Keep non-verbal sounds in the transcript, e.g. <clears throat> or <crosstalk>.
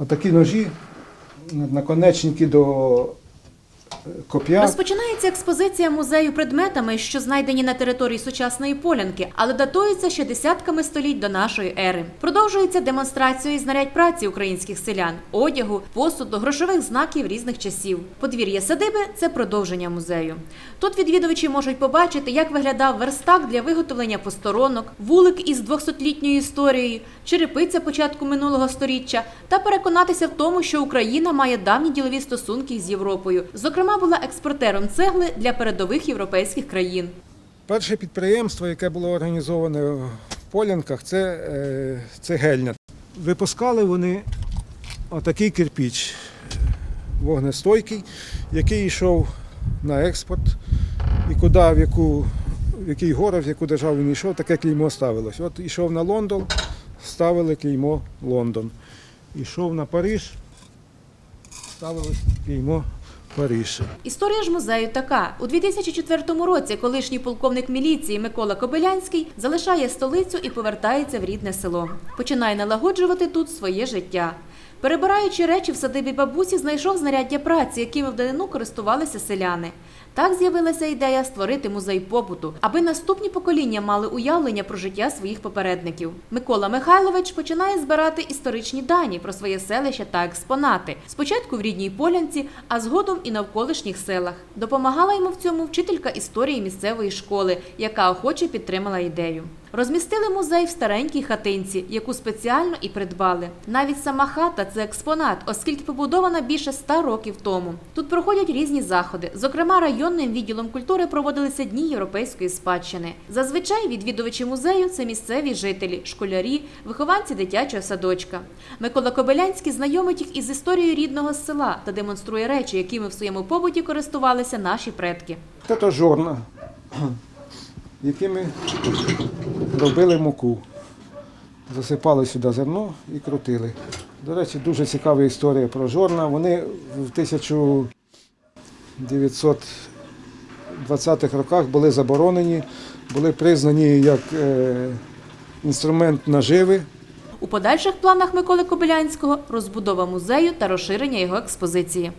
отакі ножі, наконечники до коп'я. Розпочинається експозиція музею предметами, що знайдені на території сучасної Полянки, але датуються ще десятками століть до нашої ери. Продовжується демонстрацією знарядь праці українських селян, одягу, посуду, грошових знаків різних часів. Подвір'я садиби це продовження музею. Тут відвідувачі можуть побачити, як виглядав верстак для виготовлення посторонок, вулик із 200-літньою історією, черепиця початку минулого сторіччя та переконатися в тому, що Україна має давні ділові стосунки з Європою. Зокрема, була експортером цегли для передових європейських країн. Перше підприємство, яке було організоване в Полянках, це е, цегельня. Випускали вони отакий кирпіч вогнестойкий, який йшов на експорт. І куди, в, яку, в який город, в яку державу він йшов, таке клеймо ставилось. От йшов на Лондон, ставили клеймо Лондон. Йшов на Париж, ставилось клеймо Париж. Історія ж музею така: у 2004 році колишній полковник міліції Микола Кобилянський залишає столицю і повертається в рідне село. Починає налагоджувати тут своє життя. Перебираючи речі в садибі бабусі, знайшов знаряддя праці, якими в давнину користувалися селяни. Так з'явилася ідея створити музей побуту, аби наступні покоління мали уявлення про життя своїх попередників. Микола Михайлович починає збирати історичні дані про своє селище та експонати. Спочатку в рідній Полянці, а згодом і навколишніх селах. Допомагала йому в цьому вчителька історії місцевої школи, яка охоче підтримала ідею. Розмістили музей в старенькій хатинці, яку спеціально і придбали. Навіть сама хата це експонат, оскільки побудована більше ста років тому. Тут проходять різні заходи. Зокрема, районним відділом культури проводилися дні європейської спадщини. Зазвичай відвідувачі музею це місцеві жителі, школярі, вихованці дитячого садочка. Микола Кобилянський знайомить їх із історією рідного села та демонструє речі, якими в своєму побуті користувалися наші предки. Це жорна, <clears throat> якими робили муку. Засипали сюди зерно і крутили. До речі, дуже цікава історія про жорна. Вони в 1920-х роках були заборонені, були признані як е, інструмент наживи. У подальших планах Миколи Кобилянського розбудова музею та розширення його експозиції.